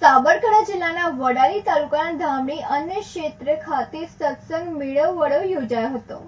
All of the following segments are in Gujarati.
સાબરકાંઠા જિલ્લાના વડાલી તાલુકાના ધામણી અન્ય ક્ષેત્ર ખાતે સત્સંગ મેળાવડો યોજાયો હતો.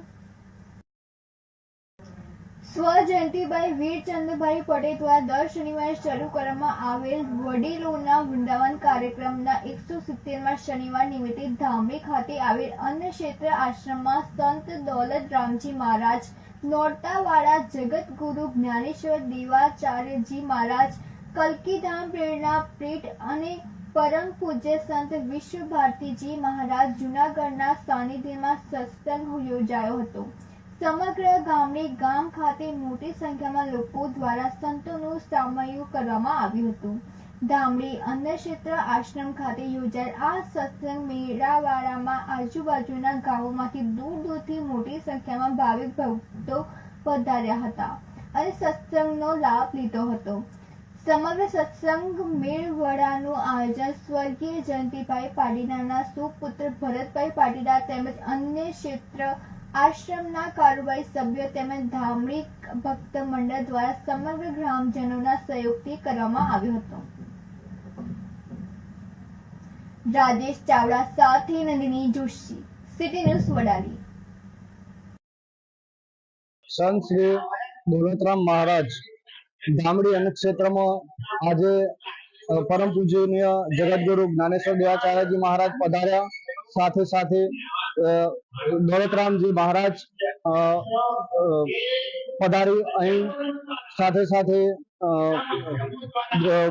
સ્વજયંતિભાઈ વીરચંદભાઈ પટેલ દ્વારા દર શનિવારે શરૂ કરવામાં આવેલ વડીલોના વૃંદાવન કાર્યક્રમના એકસો સિત્તેરમાં શનિવાર નિમિત્તે ધામણી ખાતે આવેલ અન્ય ક્ષેત્ર આશ્રમમાં સંત દોલત રામજી મહારાજ, નોરતાવાળા જગતગુરુ જ્ઞાનેશ્વર દેવાચાર્યજી મહારાજ કલ્કીધામ પ્રેરણા પીઠ અને પરમ પૂજ્ય સંત વિશ્વ ભારતીજી મહારાજ જુનાગઢના સાનિધ્યમાં સત્સંગ યોજાયો હતો. સમગ્ર ગામની ગામ ખાતે મોટી સંખ્યામાં લોકો દ્વારા સંતોનું સામયું કરવામાં આવ્યું હતું. ધામડી અન્નક્ષેત્ર આશ્રમ ખાતે યોજાયેલ આ સત્સંગ મેળાવાળામાં આજુબાજુના ગામોમાંથી દૂર દૂરથી મોટી સંખ્યામાં ભાવિક ભક્તો પધાર્યા હતા અને સત્સંગનો લાભ લીધો હતો. સમગ્ર સત્સંગ મેળવડાનું આયોજન સ્વર્ગીય જયંતિભાઈ પાટીદારના સુપુત્ર ભરતભાઈ પાટીદાર તેમજ અન્ય ક્ષેત્ર આશ્રમના કારોબારી સભ્યો તેમજ ધાર્મિક ભક્ત મંડળ દ્વારા સમગ્ર ગ્રામજનોના સહયોગથી કરવામાં આવ્યો હતો. રાજેશ ચાવડા, સાથે નંદિની જોશી, સિટી ન્યૂઝ વડાલી. સંત શ્રી દોલતરામ મહારાજ ધામડી અને ક્ષેત્રમાં આજે પરમ પૂજનીય જગતગુરુ જ્ઞાનેશ્વર દેવાચાર્યજી મહારાજ પધાર્યા. સાથે સાથે દોલતરામજી મહારાજ પધારી અહીં. સાથે સાથે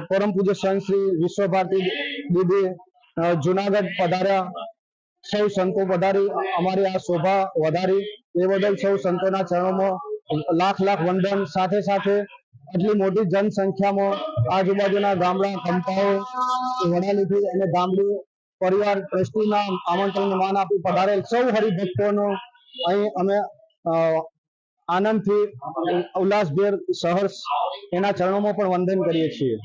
પરમ પૂજ્ય સંત શ્રી વિશ્વભારતી દીદી જુનાગઢ પધાર્યા. સૌ સંતો પધારી. અમારી આ શોભા વધારી. એ બદલ સૌ સંતોના ચરણોમાં લાખ લાખ વંદન. સાથે સાથે આટલી મોટી જનસંખ્યામાં આજુબાજુના ગામડા કંપાઓ વડાલીથી અને ગામડી, પરિવાર, ટ્રસ્ટીના આમંત્રણને માન આપી પધારેલ સૌ હરિભક્તોનો અહીં અમે આનંદથી ઉલ્લાસભેર સહર્ષ એના ચરણોમાં પણ વંદન કરીએ છીએ.